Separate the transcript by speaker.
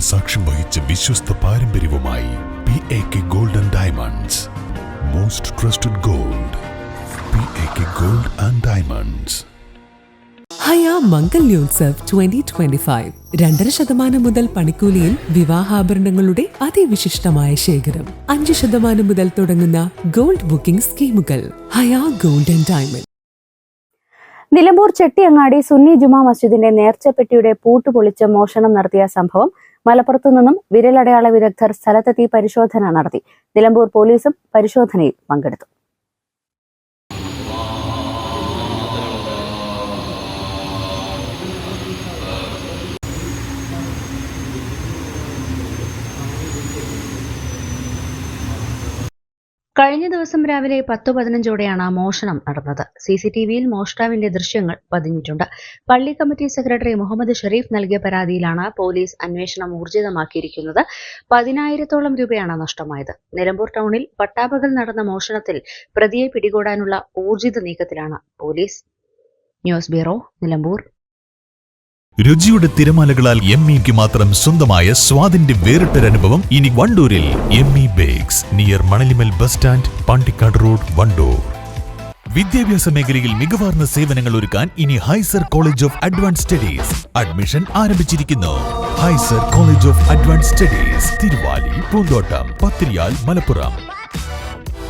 Speaker 1: സാക്ഷ്യം വഹിച്ച വിശ്വസ്ത പാരമ്പര്യവുമായി P A K gold and diamonds most trusted gold P A K gold and diamonds
Speaker 2: Haya Mangalyotsav twenty twenty five രണ്ടര ശതമാനം മുതൽ പണിക്കൂലിയിൽ വിവാഹാഭരണങ്ങളുടെ അതിവിശിഷ്ടമായ ശേഖരം. അഞ്ച് ശതമാനം മുതൽ തുടങ്ങുന്ന ഗോൾഡ് ബുക്കിംഗ് സ്കീമുകൾ. Haya gold and diamond
Speaker 3: Nilambur Chettiyangadi Sunni ജുമാ മസ്ജിദിന്റെ നേർച്ചപ്പെട്ടിയുടെ പൂട്ട് പൊളിച്ച് മോഷണം നടത്തിയ സംഭവം മലപ്പുറത്തു നിന്നും വിരലടയാള വിദഗ്ധർ സ്ഥലത്തെത്തി പരിശോധന നടത്തി. നിലമ്പൂർ പോലീസും പരിശോധനയിൽ പങ്കെടുത്തു.
Speaker 4: കഴിഞ്ഞ ദിവസം രാവിലെ പത്ത് പതിനഞ്ചോടെയാണ് മോഷണം നടന്നത്. സി സി ടി വിയിൽ മോഷ്ടാവിന്റെ ദൃശ്യങ്ങൾ പതിഞ്ഞിട്ടുണ്ട്. പള്ളി കമ്മിറ്റി സെക്രട്ടറി മുഹമ്മദ് ഷെരീഫ് നൽകിയ പരാതിയിലാണ് പോലീസ് അന്വേഷണം ഊർജിതമാക്കിയിരിക്കുന്നത്. പതിനായിരത്തോളം രൂപയാണ് നഷ്ടമായത്. നിലമ്പൂർ ടൗണിൽ പട്ടാപകൽ നടന്ന മോഷണത്തിൽ പ്രതിയെ പിടികൂടാനുള്ള ഊർജിത നീക്കത്തിലാണ് പോലീസ്. News bureau Nilambur.
Speaker 5: രുചിയുടെ തിരമാലകളാൽ എം ഇക്ക് മാത്രം സ്വന്തമായ സ്വാദിന്റെ വേറിട്ടൊരനുഭവം ഇനി വണ്ടൂരിൽ M E near Manalimal bus stand Pandikkad road Wandoor വിദ്യാഭ്യാസ മേഖലയിൽ മികവാർന്ന സേവനങ്ങൾ ഒരുക്കാൻ ഇനി Haizer college of advance studies admission ആരംഭിച്ചിരിക്കുന്നു. Haizer college of advance studies Thiruvali Poonthottam Pathiriyal Malappuram.